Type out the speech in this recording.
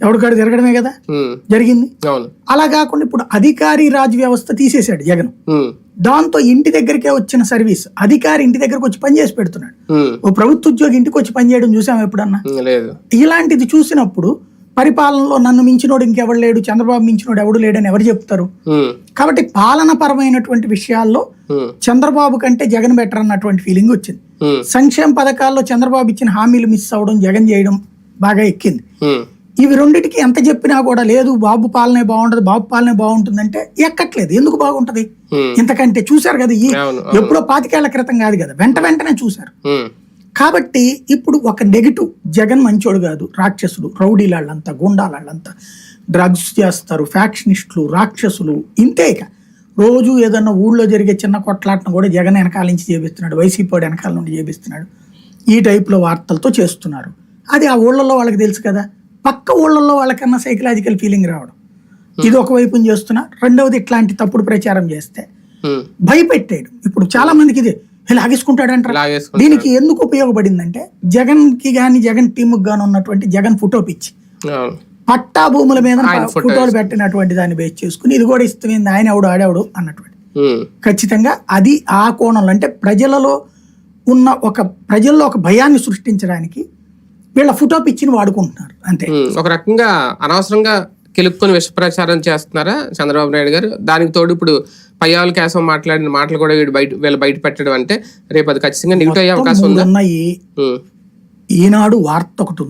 ఎవడికాడు తిరగడమే కదా? జరిగింది. అలా కాకుండా ఇప్పుడు అధికారి రాజ్ వ్యవస్థ తీసేశాడు జగన్. దాంతో ఇంటి దగ్గరికే వచ్చిన సర్వీస్ అధికారి ఇంటి దగ్గరకు వచ్చి పని చేసి పెడుతున్నాడు. ఓ ప్రభుత్వ ఉద్యోగి ఇంటికి వచ్చి పని చేయడం చూసాం ఎప్పుడన్నా? ఇలాంటిది చూసినప్పుడు పరిపాలనలో నన్ను మించినోడు ఇంకెవడు లేడు చంద్రబాబు మించినోడు ఎవడు లేడని ఎవరు చెప్తారు? కాబట్టి పాలన పరమైనటువంటి విషయాల్లో చంద్రబాబు కంటే జగన్ బెటర్ అన్నటువంటి ఫీలింగ్ వచ్చింది. సంక్షేమ పథకాల్లో చంద్రబాబు ఇచ్చిన హామీలు మిస్ అవ్వడం జగన్ చేయడం బాగా ఎక్కింది. ఇవి రెండిటికి ఎంత చెప్పినా కూడా లేదు బాబు పాలనే బాగుంటది బాబు పాలనే బాగుంటుందంటే ఎక్కట్లేదు. ఎందుకు బాగుంటది? ఇంతకంటే చూశారు కదా ఈ ఎప్పుడో పాతికేళ్ళ క్రితం కాదు కదా వెంట వెంటనే చూశారు. కాబట్టి ఇప్పుడు ఒక నెగిటివ్ జగన్ మంచోడు కాదు రాక్షసులు రౌడీలాళ్ళంతా గుండాలాళ్ళంతా డ్రగ్స్ చేస్తారు ఫ్యాక్షనిస్టులు రాక్షసులు ఇంతే ఇక. రోజు ఏదన్నా ఊళ్ళో జరిగే చిన్న కొట్లాటను కూడా జగన్ వెనకాల నుంచి చేపిస్తున్నాడు వైసీపీ వాడు వెనకాల నుండి చేపిస్తున్నాడు. ఈ టైప్లో వార్తలతో చేస్తున్నారు. అది ఆ ఊళ్ళల్లో వాళ్ళకి తెలుసు కదా పక్క ఊళ్ళల్లో వాళ్ళకన్నా సైకలాజికల్ ఫీలింగ్ రావడం. ఇది ఒక వైపున చేస్తున్నా రెండవది ఇట్లాంటి తప్పుడు ప్రచారం చేస్తే భయపెట్టాడు ఇప్పుడు చాలా మందికి ఇది లాగేసుకుంటాడంటారు? లాగేసుకుంటాడు. దీనికి ఎందుకు ఉపయోగపడిందంటే జగన్కి గాని జగన్ టీమ్ గాని ఉన్నటువంటి జగన్ ఫోటో పిచ్చి. పట్టా భూముల మీద ఫోటోలు పెట్టినటువంటి దాన్ని బేస్ చేసుకుని ఇది కూడా ఇస్తుంది ఆయన ఎవడు ఆడేవాడు అన్నటువంటి. ఖచ్చితంగా అది ఆ కోణంలో అంటే ప్రజలలో ఉన్న ఒక ప్రజల్లో ఒక భయాన్ని సృష్టించడానికి వీళ్ళ ఫోటో పిచ్చిని వాడుకుంటున్నారు అంతే. ఒక రకంగా అనవసరంగా కెలుపుకొని విష ప్రచారం చేస్తున్నారా చంద్రబాబు నాయుడు గారు? దానికి తోడు ఇప్పుడు పయ్యావుల కేసం మాట్లాడిన మాటలు కూడా వీడు బయట వీళ్ళు బయట పెట్టడం అంటే రేపు అది ఖచ్చితంగా నెగిటివ్ అయ్యే అవకాశం ఉందా? ఉన్నాయి ఈనాడు వార్త ఒకటి ఉంది.